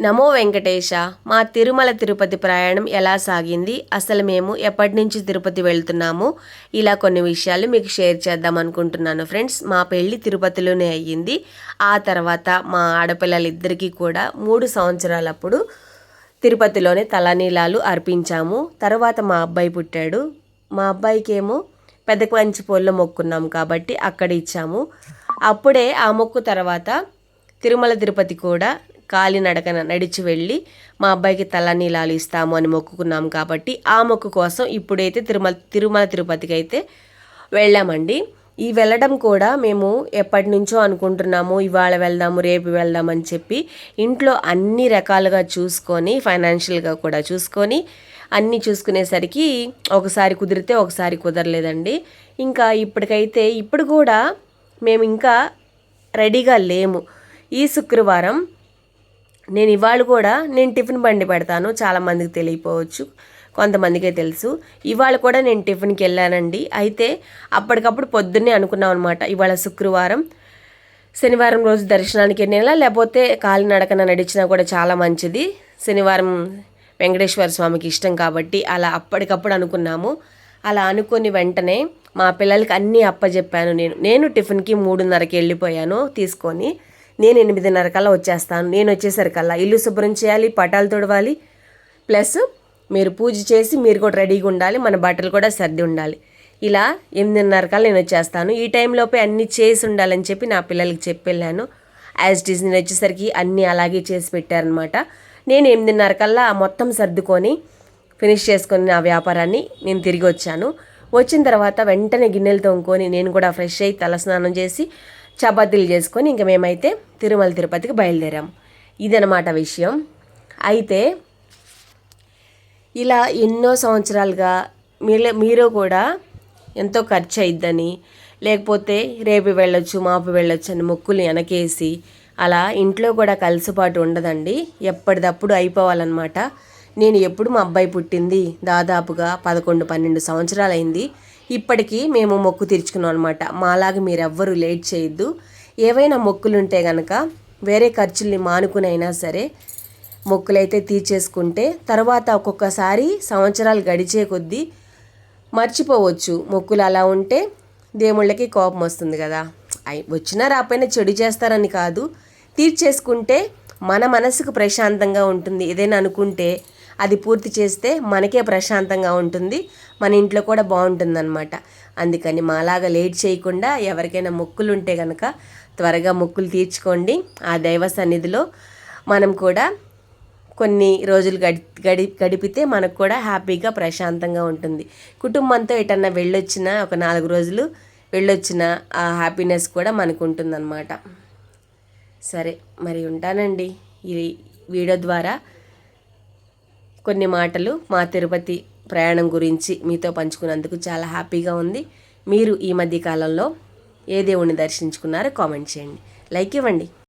నమో వెంకటేశ మా తిరుమల తిరుపతి ప్రయాణం ఎలా సాగింది? అసలు మేము ఎప్పటి నుంచి తిరుపతి వెళ్తున్నాము? ఇలా కొన్ని విషయాలు మీకు షేర్ చేద్దాం అనుకుంటున్నాను ఫ్రెండ్స్. మా పెళ్ళి తిరుపతిలోనే అయ్యింది. ఆ తర్వాత మా ఆడపిల్లలిద్దరికీ కూడా మూడు సంవత్సరాలప్పుడు తిరుపతిలోనే తలనీలాలు అర్పించాము. తర్వాత మా అబ్బాయి పుట్టాడు. మా అబ్బాయికేమో పెద్ద మంచి పొల్లో మొక్కున్నాం కాబట్టి అక్కడ ఇచ్చాము. అప్పుడే ఆ మొక్కు తర్వాత తిరుమల తిరుపతి కూడా కాలినడకన నడిచి వెళ్ళి మా అబ్బాయికి తలనీలాలు ఇస్తాము అని మొక్కుకున్నాం కాబట్టి ఆ మొక్కు కోసం ఇప్పుడైతే తిరుమల తిరుమల తిరుపతికి అయితే వెళ్ళామండి. ఈ వెళ్ళడం కూడా మేము ఎప్పటి నుంచో అనుకుంటున్నాము ఇవాళ వెళ్దాము రేపు వెళ్దాం అని చెప్పి ఇంట్లో అన్ని రకాలుగా చూసుకొని ఫైనాన్షియల్గా కూడా చూసుకొని అన్నీ చూసుకునేసరికి ఒకసారి కుదిరితే ఒకసారి కుదరలేదండి. ఇంకా ఇప్పటికైతే ఇప్పుడు కూడా మేము ఇంకా రెడీగా లేము. ఈ శుక్రవారం నేను ఇవాళ కూడా నేను టిఫిన్ బండి పెడతాను చాలామందికి తెలియపోవచ్చు కొంతమందికే తెలుసు. ఇవాళ కూడా నేను టిఫిన్కి వెళ్ళానండి. అయితే అప్పటికప్పుడు పొద్దున్నే అనుకున్నాం అనమాట ఇవాళ శుక్రవారం శనివారం రోజు దర్శనానికి వెళ్ళినా లేకపోతే కాలినడకన నడిచినా కూడా చాలా మంచిది. శనివారం వెంకటేశ్వర స్వామికి ఇష్టం కాబట్టి అలా అప్పటికప్పుడు అనుకున్నాము. అలా అనుకుని వెంటనే మా పిల్లలకి అన్నీ అప్పచెప్పాను నేను. నేను టిఫిన్కి మూడున్నరకి వెళ్ళిపోయాను తీసుకొని. నేను ఎనిమిదిన్నర కల్లా వచ్చేస్తాను. నేను వచ్చేసరికల్లా ఇల్లు శుభ్రం చేయాలి పటాలు తొడవాలి. ప్లస్ మీరు పూజ చేసి మీరు కూడా రెడీగా ఉండాలి మన బట్టలు కూడా సర్ది ఉండాలి. ఇలా ఎనిమిదిన్నర కల్లా నేను వచ్చేస్తాను. ఈ టైంలోపే అన్నీ చేసి ఉండాలని చెప్పి నా పిల్లలకి చెప్పి వెళ్ళాను. యాజ్ ఇట్ ఈస్ నేను వచ్చేసరికి అన్నీ అలాగే చేసి పెట్టారనమాట. నేను ఎనిమిదిన్నర కల్లా మొత్తం సర్దుకొని ఫినిష్ చేసుకొని నా వ్యాపారాన్ని నేను తిరిగి వచ్చాను. వచ్చిన తర్వాత వెంటనే గిన్నెలు తోముకొని నేను కూడా ఫ్రెష్ అయ్యి తలస్నానం చేసి చపాతీలు చేసుకొని ఇంక మేమైతే తిరుమల తిరుపతికి బయలుదేరాము ఇదనమాట విషయం. అయితే ఇలా ఎన్నో సంవత్సరాలుగా మీరు మీరు కూడా ఎంతో ఖర్చు అయిద్దని లేకపోతే రేపు వెళ్ళొచ్చు మాపు వెళ్ళొచ్చు అని మొక్కులు వెనకేసి అలా ఇంట్లో కూడా కలిసిపాటు ఉండదండి. ఎప్పటిదప్పుడు అయిపోవాలన్నమాట. నేను ఎప్పుడు మా అబ్బాయి పుట్టింది దాదాపుగా పదకొండు పన్నెండు సంవత్సరాలైంది. ఇప్పటికీ మేము మొక్కు తీర్చుకున్నాం అనమాట మాలాగా మీరెవ్వరూ లేట్ చేయొద్దు. ఏవైనా మొక్కులు ఉంటే కనుక వేరే ఖర్చుల్ని మానుకునైనా సరే మొక్కులైతే తీర్చేసుకుంటే తర్వాత ఒక్కొక్కసారి సంవత్సరాలు గడిచే కొద్దీ మర్చిపోవచ్చు. మొక్కులు అలా ఉంటే దేవుళ్ళకి కోపం వస్తుంది కదా. అయి వచ్చినా రాపోయినా చెడు చేస్తారని కాదు. తీర్చేసుకుంటే మన మనసుకు ప్రశాంతంగా ఉంటుంది. ఏదైనా అనుకుంటే అది పూర్తి చేస్తే మనకే ప్రశాంతంగా ఉంటుంది. మన ఇంట్లో కూడా బాగుంటుందన్నమాట. అందుకని మాలాగా లేట్ చేయకుండా ఎవరికైనా మొక్కులు ఉంటే కనుక త్వరగా మొక్కులు తీర్చుకోండి. ఆ దైవ సన్నిధిలో మనం కూడా కొన్ని రోజులు గడి గడి గడిపితే మనకు కూడా హ్యాపీగా ప్రశాంతంగా ఉంటుంది. కుటుంబంతో ఎటన్నా వెళ్ళొచ్చిన ఒక నాలుగు రోజులు వెళ్ళొచ్చిన ఆ హ్యాపీనెస్ కూడా మనకు ఉంటుందన్నమాట. సరే మరి ఉంటానండి. ఈ వీడియో ద్వారా కొన్ని మాటలు మా తిరుపతి ప్రయాణం గురించి మీతో పంచుకున్నందుకు చాలా హ్యాపీగా ఉంది. మీరు ఈ మధ్య కాలంలో ఏ దేవుణ్ణి దర్శించుకున్నారో కామెంట్ చేయండి. లైక్ ఇవ్వండి.